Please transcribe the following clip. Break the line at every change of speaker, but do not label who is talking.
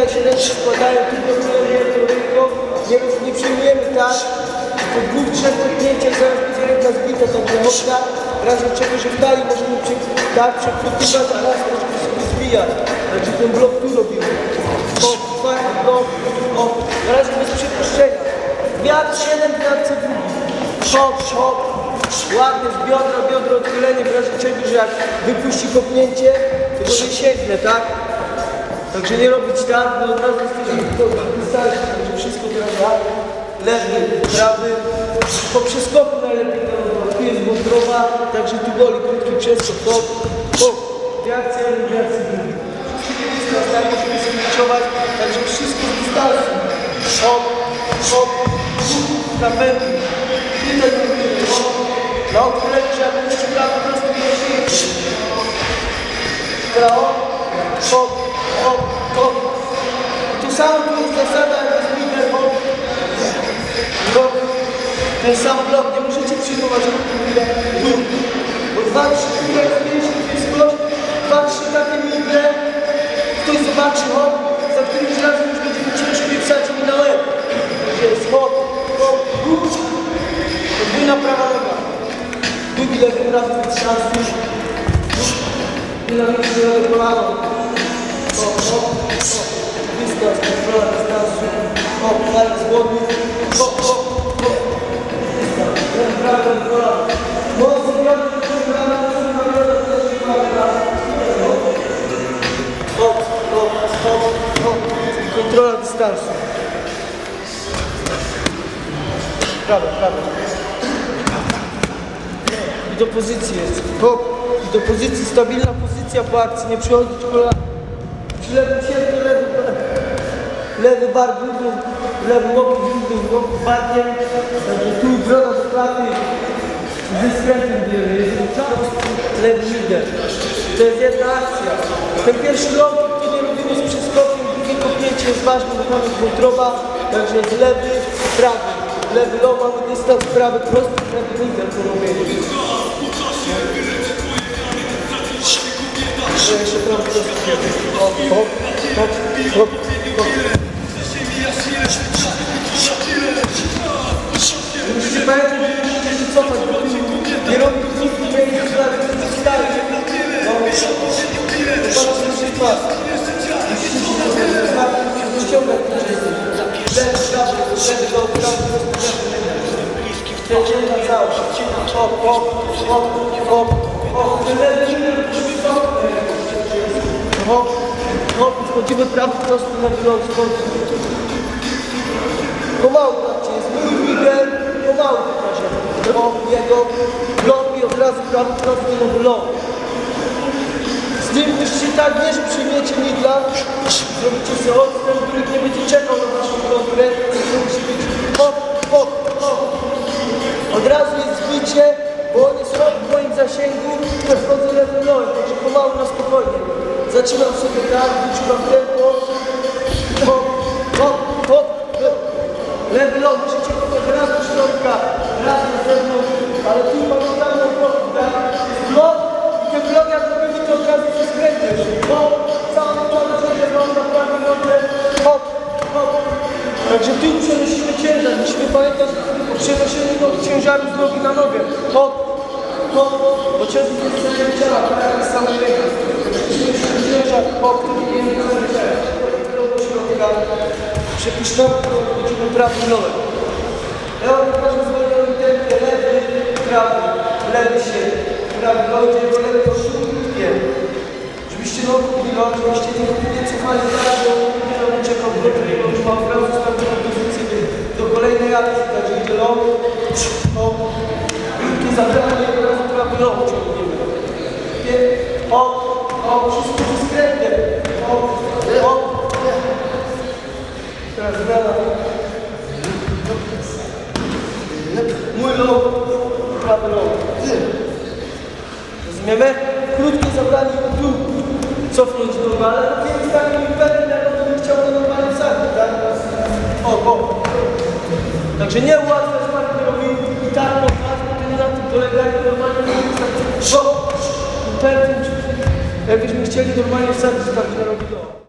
ręce składają, tu blokujemy jedną ręką, nie, nie przyjmujemy tak, po dwóch, trzech kliknięciach zaraz będzie ręka zbita, także można, w razie czego, że w talii możemy przy, tak przechwytywać, a raz możemy sobie zbijać. Także ten blok tu robimy. O, fajny blok, o, na razie bez przepuszczenia. Wiatr 7, wiatr co drugi. Hop, hop, ładnie z biodra, biodro odchylenie, w razie czego, że jak wypuści kopnięcie, to może sięgnę, tak? Także nie robić tak, bo od razu jesteśmy wystarczy, także wszystko prawda. Lewy, prawy, po przeskoku najlepiej to Tu jest wątroba, także tu boli krótki przeskok, hop, hop. Reakcja reakcja. Wszystkie blisko tak musimy sobie liczować, także wszystko z dystansu. Hop, hop, na pętli. Tutaj hop. Na Ten sam blok, nie możecie przyjmować ile tu. Bo dwa, trzy, które zmniejszy bliskość, dwa, trzy takie migle, ktoś zobaczy hop, za którymś razem już będzie mi ciężko i wsadzić mi na łeb. Gdzie jest hop, hop, gór. Podwójna prawa noga. Drugi lewy prawy dystansu. Dynamicznie lewy kolano. Hop, hop, hop. Dystans, kontrola dystansu. Hop, palec wodny. Hop, hop, hop. Kontrola dystansu. Prawo, prawo. I do pozycji jest. I do pozycji, stabilna pozycja po akcji, nie przychodzić kolana. Przy lewym siedmiu, lewy, lewy bar grudny, lewy łokieć grudny, łokieć barkiem. Tu broda do klaty. Ze skrętem bierze, jeżeli prosto, lewy lider. To jest jedna akcja. Ten pierwszy ląd, który robimy z przeskokiem, drugie kopnięcie jest ważne, jest wątroba. Także jest lewy, prawy. Lewy low, mamy dystans, prawy prosty, prawy lider to robimy. Jeszcze prosty. Hop, hop, hop, hop, hop. Musicie pamiętać, że musicie się cofać, bo tu nie robi nic, nie będzie to jest stary. No, zobaczcie, że się na wchodzimy prawy, prosty, lewy, low, skąd. Pomału patrzcie, jest mój lider, pomału pokażę. O, jego blok i od razu prawy prosty nowy low. Tym musicie tak, nie że przyjmiecie migla, zrobicie sobie odstęp, który nie będzie czekał na waszą kontrę, to musi być hop, hop, hop. Od razu jest zbicie, bo on jest w moim zasięgu, to wchodzę lewy low, także pomału na spokojnie. Zaczynam sobie tak, wyczuwam tempo, hop, hop, hop. Lewy low, Także tu przenosimy ciężar, musimy pamiętać o przenoszeniu no- ciężaru z nogi na nogę. Hop, hop, bo to jest zajęcie ciała, tak jak sam ręka. Przenosimy ciężar, hop, tu nie środka. Przepuszczamy, będziemy prawy nogę. Wam pokażę zwolnionym tempie, lewy, prawy, lewy się, prawy bo lewy to szybkie. Żebyście nogi żebyście nie, cofali tak, bo nie w górę, bo już mam prawo akcji, także idę long, hop, krótkie zabranie, od razu prawy long ciągniemy. Nie, hop, hop, wszystko skrętem, hop, hop. Teraz zmiana. Mój low, prawy low. Rozumiemy? Krótkie zabranie tu. Cofnąć do ale to jest Także nie ułatwiać partnerowi i tak bo to nie na tym polega, jak normalnie impetem. Jakbyśmy chcieli normalnie wsadzić partnerowi do.